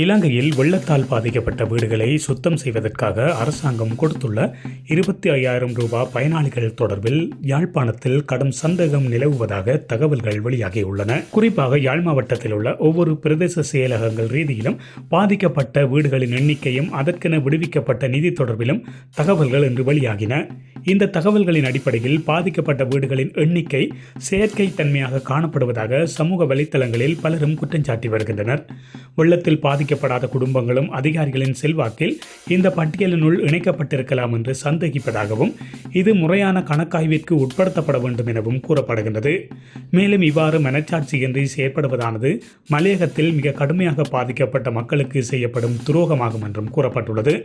இலங்கையில் வெள்ளத்தால் பாதிக்கப்பட்ட வீடுகளை சுத்தம் செய்வதற்காக அரசாங்கம் கொடுத்துள்ள இருபத்தி ஐயாயிரம் ரூபாய் பயனாளிகள் தொடர்பில் யாழ்ப்பாணத்தில் கடும் சந்தேகம் நிலவுவதாக தகவல்கள் வெளியாகியுள்ளன. குறிப்பாக யாழ் மாவட்டத்தில் உள்ள ஒவ்வொரு பிரதேச செயலகங்கள் ரீதியிலும் பாதிக்கப்பட்ட வீடுகளின் எண்ணிக்கையும் அதற்கென விடுவிக்கப்பட்ட நிதி தொடர்பிலும் தகவல்கள் இன்று வெளியாகின. இந்த தகவல்களின் அடிப்படையில் பாதிக்கப்பட்ட வீடுகளின் எண்ணிக்கை செயற்கை தன்மையாக காணப்படுவதாக சமூக வலைத்தளங்களில் பலரும் குற்றம் சாட்டி வருகின்றனர். வெள்ளத்தில் பாதிக்கப்படாத குடும்பங்களும் அதிகாரிகளின் செல்வாக்கில் இந்த பட்டியலினுள் இணைக்கப்பட்டிருக்கலாம் என்று சந்தேகிப்பதாகவும் இது முறையான கணக்காய்விற்கு உட்படுத்தப்பட வேண்டும் எனவும் கூறப்படுகின்றது. மேலும் இவ்வாறு மனச்சாட்சியின்றி செயற்படுவதானது மலையகத்தில் மிக கடுமையாக பாதிக்கப்பட்ட மக்களுக்கு செய்யப்படும் துரோகமாகும் என்றும் கூறப்பட்டுள்ளது.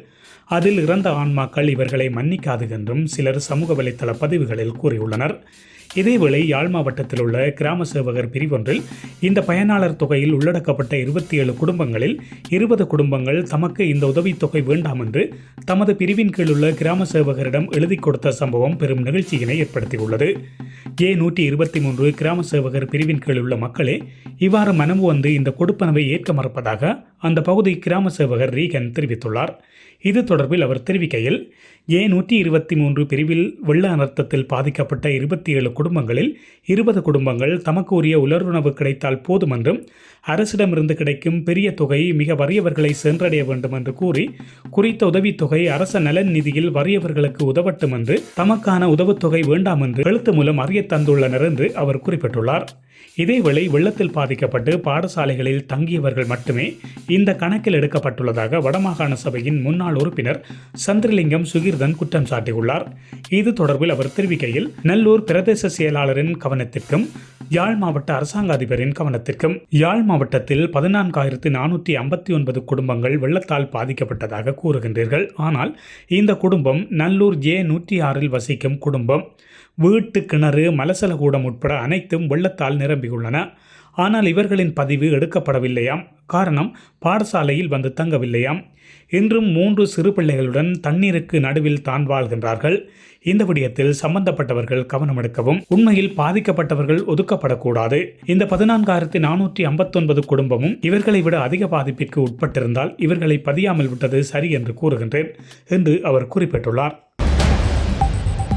அதில் இறந்த ஆன்மாக்கள் இவர்களை மன்னிக்காது என்றும் சிலர் சமூக வலைத்தள பதிவுகளில் கூறியுள்ளனர். இதேவேளை யாழ் மாவட்டத்தில் உள்ள கிராம சேவகர் பிரிவொன்றில் இந்த பயனாளர் தொகையில் உள்ளடக்கப்பட்ட இருபத்தி ஏழு குடும்பங்களில் இருபது குடும்பங்கள் தமக்கு இந்த உதவித்தொகை வேண்டாம் என்று தமது பிரிவின் கீழ் உள்ள கிராம சேவகரிடம் எழுதி கொடுத்த சம்பவம் பெரும் நிகழ்ச்சியினை ஏற்படுத்தியுள்ளது. ஏ நூற்றி இருபத்தி மூன்று கிராம சேவகர் பிரிவின் கீழ் உள்ள மக்களே இவ்வாறு மனமு வந்து இந்த கொடுப்பனவை ஏற்க மறுப்பதாக அந்த பகுதி கிராம சேவகர் ரீகன் தெரிவித்துள்ளார். இது தொடர்பில் அவர் தெரிவிக்கையில் ஏ நூற்றி இருபத்தி மூன்று பிரிவில் வெள்ள அனர்த்தத்தில் பாதிக்கப்பட்ட இருபத்தி ஏழு குடும்பங்களில் இருபது குடும்பங்கள் தமக்கு உரிய உலருணவு கிடைத்தால் போதும் என்றும் அரசிடமிருந்து கிடைக்கும் பெரிய தொகை மிக வறியவர்களை சென்றடைய வேண்டும் என்று கூறி குறித்த உதவித்தொகை அரச நலன் நிதியில் வறியவர்களுக்கு உதவட்டும் என்று தமக்கான உதவுத்தொகை வேண்டாம் என்று எழுத்து மூலம் அறிய தந்துள்ளனர் என்று அவர் குறிப்பிட்டுள்ளார். இதேவேளை வெள்ளத்தில் பாதிக்கப்பட்டு பாடசாலைகளில் தங்கியவர்கள் மட்டுமே இந்த கணக்கில் எடுக்கப்பட்டுள்ளதாக வடமாகாண சபையின் முன்னாள் உறுப்பினர் சந்திரலிங்கம் சுகீர்தன் குற்றம் சாட்டியுள்ளார். இது தொடர்பில் அவர் தெரிவிக்கையில் நல்லூர் பிரதேச செயலாளரின் கவனத்திற்கும் யாழ் மாவட்ட அரசாங்க அதிபரின் கவனத்திற்கும் யாழ் மாவட்டத்தில் பதினான்காயிரத்து நானூற்றி ஐம்பத்தி ஒன்பது குடும்பங்கள் வெள்ளத்தால் பாதிக்கப்பட்டதாக கூறுகின்றீர்கள். ஆனால் இந்த குடும்பம் நல்லூர் ஜே நூற்றி ஆறில் வசிக்கும் குடும்பம். வீட்டு கிணறு மலசலகூடம் உட்பட அனைத்தும் வெள்ளத்தால் நிரம்பியுள்ளன. ஆனால் இவர்களின் பதிவு எடுக்கப்படவில்லையாம். காரணம் பாடசாலையில் வந்து தங்கவில்லையாம். இன்றும் மூன்று சிறு பிள்ளைகளுடன் தண்ணீருக்கு நடுவில் தான் வாழ்கின்றார்கள். இந்த விடயத்தில் சம்பந்தப்பட்டவர்கள் கவனம் எடுக்கவும் உண்மையில் பாதிக்கப்பட்டவர்கள் ஒதுக்கப்படக்கூடாது. இந்த பதினான்காயிரத்தி நானூற்றி ஐம்பத்தொன்பது குடும்பமும் இவர்களை விட அதிக பாதிப்பிற்கு உட்பட்டிருந்தால் இவர்களை பதியாமல் விட்டது சரி என்று கூறுகின்றேன் என்று அவர் குறிப்பிட்டுள்ளார்.